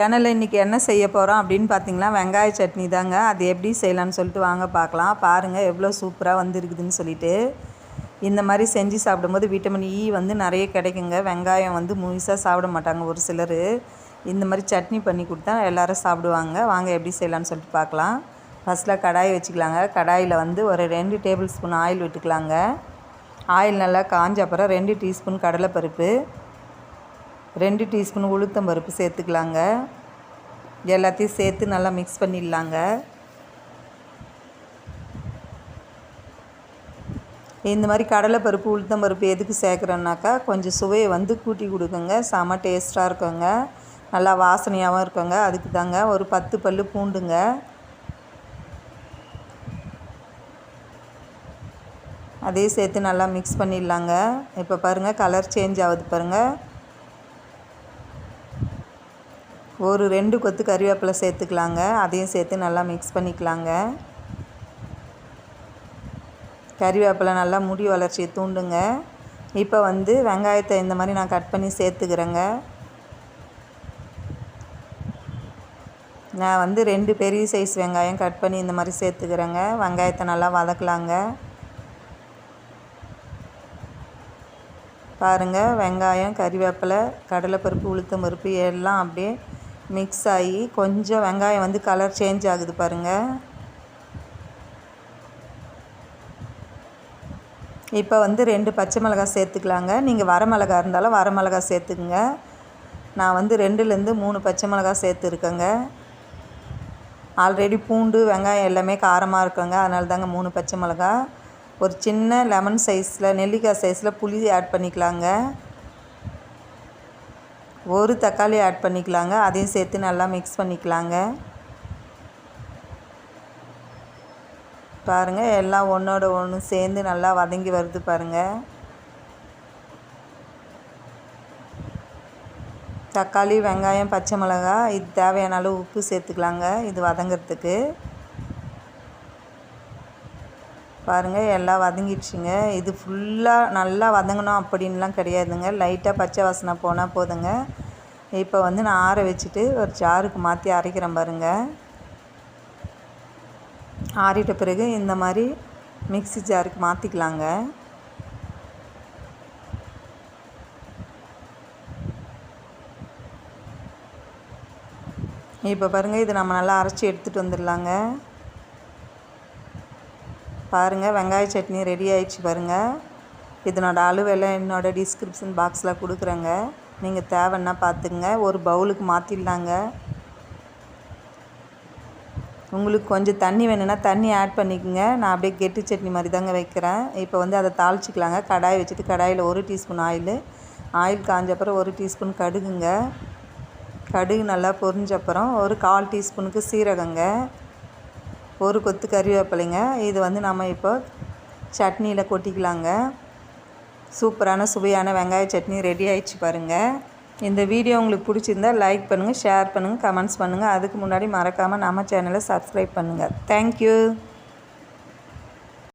சேனலில் இன்றைக்கி என்ன செய்ய போகிறோம் அப்படின்னு பார்த்தீங்கன்னா வெங்காய சட்னி தாங்க. அது எப்படி செய்யலான்னு சொல்லிட்டு வாங்க பார்க்கலாம் பாருங்கள் எவ்வளோ சூப்பராக வந்துருக்குதுன்னு சொல்லிட்டு. இந்த மாதிரி செஞ்சு சாப்பிடும்போது விட்டமின் இ வந்து நிறைய கிடைக்குங்க. வெங்காயம் வந்து முழுசாக சாப்பிட மாட்டாங்க ஒரு சிலர். இந்த மாதிரி சட்னி பண்ணி கொடுத்தா எல்லோரும் சாப்பிடுவாங்க. வாங்க எப்படி செய்யலான்னு சொல்லிட்டு பார்க்கலாம் ஃபஸ்ட்டில் கடாய் வச்சுக்கலாங்க. கடாயில் வந்து ஒரு ரெண்டு டேபிள் ஸ்பூன் ஆயில் விட்டுக்கலாங்க. ஆயில் நல்லா காஞ்ச அப்புறம் ரெண்டு டீஸ்பூன் கடலைப்பருப்பு. ரெண்டு டீஸ்பூன் உளுத்தம் பருப்பு சேர்த்துக்கலாங்க. எல்லாத்தையும் சேர்த்து நல்லா மிக்ஸ் பண்ணிடலாங்க. இந்த மாதிரி கடலைப்பருப்பு உளுத்தம் பருப்பு எதுக்கு சேர்க்குறோன்னாக்கா கொஞ்சம் சுவையை வந்து கூட்டி கொடுக்குங்க. செம டேஸ்ட்டாக இருக்குங்க. நல்லா வாசனையாகவும் இருக்குங்க. அதுக்கு தாங்க ஒரு பத்து பல் பூண்டுங்க. அதையும் சேர்த்து நல்லா மிக்ஸ் பண்ணிடலாங்க. இப்போ பாருங்கள் கலர் சேஞ்ச் ஆகுது பாருங்கள் ஒரு ரெண்டு கொத்து கறிவேப்பிலை சேர்த்துக்கலாங்க. அதையும் சேர்த்து நல்லா மிக்ஸ் பண்ணிக்கலாங்க. கறிவேப்பிலை நல்லா முடி வளர்ச்சியை தூண்டுங்க. இப்போ வந்து வெங்காயத்தை இந்த மாதிரி நான் கட் பண்ணி சேர்த்துக்கிறேங்க. நான் வந்து ரெண்டு பெரிய சைஸ் வெங்காயம் கட் பண்ணி இந்த மாதிரி சேர்த்துக்கிறேங்க. வெங்காயத்தை நல்லா வதக்கலாங்க. பாருங்கள் வெங்காயம் கறிவேப்பிலை கடலைப்பருப்பு உளுத்தம் பருப்பு எல்லாம் அப்படியே மிக்ஸ் ஆகி கொஞ்சம் வெங்காயம் வந்து கலர் சேஞ்ச் ஆகுது பாருங்கள் இப்போ வந்து ரெண்டு பச்சை மிளகாய் சேர்த்துக்கலாங்க. நீங்கள் வரமிளகா இருந்தாலும் வரமிளகா சேர்த்துக்குங்க. நான் வந்து ரெண்டுலேருந்து மூணு பச்சை மிளகாய் சேர்த்துருக்கேங்க. ஆல்ரெடி பூண்டு வெங்காயம் எல்லாமே காரமாக இருக்குங்க. அதனால தாங்க மூணு பச்சை மிளகா ஒரு சின்ன லெமன் சைஸில் நெல்லிக்காய் சைஸில் புளி ஆட் பண்ணிக்கலாங்க. ஒரு தக்காளி ஆட் பண்ணிக்கலாங்க. அதையும் சேர்த்து நல்லா மிக்ஸ் பண்ணிக்கலாங்க. பாருங்கள் எல்லாம் ஒன்றோட ஒன்று சேர்ந்து நல்லா வதங்கி வருது பாருங்கள் தக்காளி வெங்காயம் பச்சை மிளகா இது தேவையான அளவு உப்பு சேர்த்துக்கலாங்க இது வதங்கிறதுக்கு. பாருங்கள் எல்லாம் வதங்கிடுச்சுங்க. இது ஃபுல்லாக நல்லா வதங்கணும் அப்படின்லாம் கிடையாதுங்க. லைட்டாக பச்சை வாசனை போனால் போதுங்க. இப்போ வந்து நான் ஆற வச்சுட்டு ஒரு ஜாருக்கு மாற்றி அரைக்கிறேன் பாருங்கள் ஆறிட்ட பிறகு இந்த மாதிரி மிக்சி ஜாருக்கு மாற்றிக்கலாங்க இப்போ பாருங்கள் இது நம்ம நல்லா அரைச்சி எடுத்துகிட்டு வந்துடலாங்க. பாருங்கள் வெங்காய சட்னி ரெடி ஆயிடுச்சு பாருங்கள் இதனோட அளவெல்லாம் என்னோடய டிஸ்கிரிப்ஷன் பாக்ஸில் கொடுக்குறேங்க. நீங்கள் தேவைன்னா பார்த்துங்க ஒரு பவுலுக்கு மாற்றிடலாங்க உங்களுக்கு கொஞ்சம் தண்ணி வேணும்னா தண்ணி ஆட் பண்ணிக்கோங்க. நான் அப்படியே கெட்டி சட்னி மாதிரி தாங்க வைக்கிறேன். இப்போ வந்து அதை தாளிச்சிக்கலாங்க. கடாய் வச்சுட்டு கடாயில் ஒரு டீஸ்பூன் ஆயில். ஆயில் காஞ்சப்பறம் ஒரு டீஸ்பூன் கடுகுங்க. கடுகு நல்லா பொரிஞ்சப்பறம் ஒரு கால் டீஸ்பூனுக்கு சீரகங்க. ஒரு கொத்து கறிவேப்பிலைங்க. இது வந்து நம்ம இப்போ சட்னியில் கொட்டிக்கலாங்க. சூப்பரான சுவையான வெங்காய சட்னி ரெடி ஆயிடுச்சு பாருங்கள் இந்த வீடியோ உங்களுக்கு பிடிச்சிருந்தா லைக் பண்ணுங்கள் ஷேர் பண்ணுங்கள் கமெண்ட்ஸ் பண்ணுங்கள் அதுக்கு முன்னாடி மறக்காமல் நம்ம சேனலை சப்ஸ்கிரைப் பண்ணுங்கள் தேங்க்யூ